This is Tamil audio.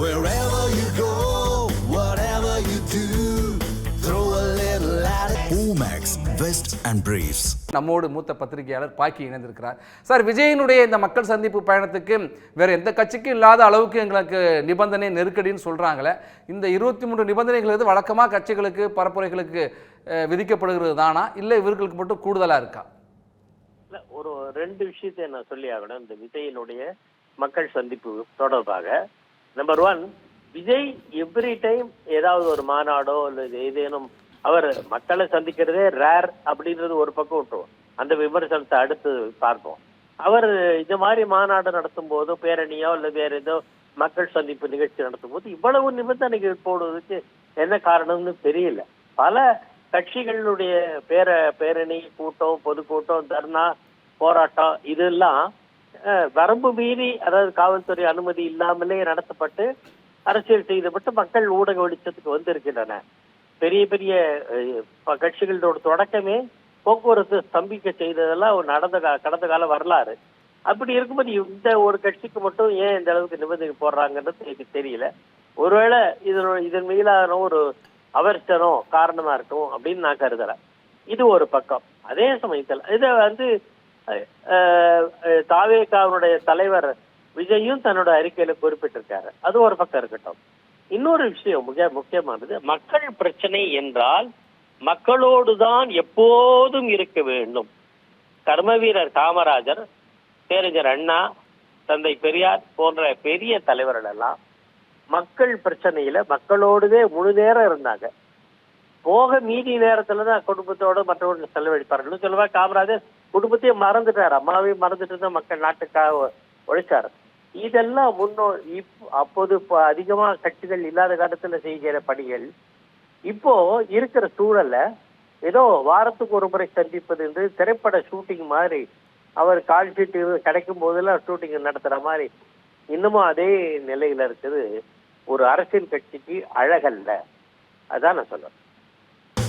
Wherever you go, whatever you do, throw a little at it. Omax, Vest and Briefs. நம்மோடு மூத்த பத்திரிகையாளர் பாக்கி இணைந்திருக்கிறார். சார் விஜயனுடைய இந்த மக்கள் சந்திப்பு பயணத்துக்கு வேற எந்த கட்சிக்கும் இல்லாத அளவுக்கு எங்களுக்கு நிபந்தனை நெருக்கடின்னு சொல்றாங்களே. இந்த இருபத்தி மூன்று நிபந்தனைகள் எது வழக்கமாக கட்சிகளுக்கு பரப்புரைகளுக்கு விதிக்கப்படுகிறது தானா? இல்லை இவர்களுக்கு மட்டும் கூடுதலா இருக்கா? இல்ல, ஒரு ரெண்டு விஷயத்தை நான் சொல்லி ஆகணும். இந்த விஜயினுடைய மக்கள் சந்திப்பு தொடர்பாக number one Vijay every time ஏதாவது ஒரு மாநாடோ அல்லது ஏதேனும் அவர் மக்களை சந்திக்கிறதே ரேர் அப்படின்றது ஒரு பக்கம் விட்டுருவோம். அந்த விமர்சனத்தை அடுத்து பார்ப்போம். அவர் இந்த மாதிரி மாநாடு நடத்தும் போதோ பேரணியோ இல்லை வேற ஏதோ மக்கள் சந்திப்பு நிகழ்ச்சி நடத்தும் போது இவ்வளவு நிபந்தனைகள் போடுவதற்கு என்ன காரணம்னு தெரியல. பல கட்சிகளுடைய பேர பேரணி கூட்டம் பொதுக்கூட்டம் தர்ணா போராட்டம் இதெல்லாம் வரம்பு மீறி அதாவது காவல்துறை அனுமதி இல்லாமலே நடத்தப்பட்டு அரசியல் செய்தப்பட்டு மக்கள் ஊடக வெளிச்சத்துக்கு வந்திருக்கின்றன. பெரிய பெரிய கட்சிகளோட தொடக்கமே போக்குவரத்து ஸ்தம்பிக்க செய்ததெல்லாம் ஒரு நடந்த கடந்த கால வரலாறு. அப்படி இருக்கும்போது இந்த ஒரு கட்சிக்கு மட்டும் ஏன் இந்த அளவுக்கு நிபந்தனை போடுறாங்கன்றது எனக்கு தெரியல. ஒருவேளை இதனோட இதன் மீதான ஒரு அவர்ச்சனம் காரணமா இருக்கும் அப்படின்னு நான் கருதுறேன். இது ஒரு பக்கம். அதே சமயத்தில் இதை வந்து தாவேகாவுடைய தலைவர் விஜயும் தன்னோட அறிக்கையில குறிப்பிட்டிருக்காரு. அது ஒரு பக்கம் இருக்கட்டும். இன்னொரு விஷயம் மிக முக்கியமானது மக்கள் பிரச்சனை என்றால் மக்களோடுதான் எப்போதும் இருக்க வேண்டும். கர்மவீரர் காமராஜர் பேரறிஞர் அண்ணா தந்தை பெரியார் போன்ற பெரிய தலைவர்கள் எல்லாம் மக்கள் பிரச்சனையில மக்களோடுவே முழு நேரம் இருந்தாங்க. போக மீதி நேரத்துல தான் குடும்பத்தோட மற்றவர்கள் செலவழிப்பார்கள் சொல்லுவா காமராஜர் குடும்பத்தையே மறந்துட்டார். அம்மாவையும் மறந்துட்டு தான் மக்கள் நாட்டுக்காக உழைச்சாரு. இதெல்லாம் முன்னோ இப் அப்போது இப்போ அதிகமா கட்சிகள் இல்லாத காலத்துல செய்கிற பணிகள் இப்போ இருக்கிற சூழல்ல ஏதோ வாரத்துக்கு ஒரு முறை சந்திப்பது என்று திரைப்பட ஷூட்டிங் மாதிரி அவர் கால் ஷீட்டு கிடைக்கும் போதெல்லாம் ஷூட்டிங் நடத்துற மாதிரி இன்னமும் அதே நிலையில இருக்குது. ஒரு அரசியல் கட்சிக்கு அழகல்ல. அதான் நான் சொல்றேன்.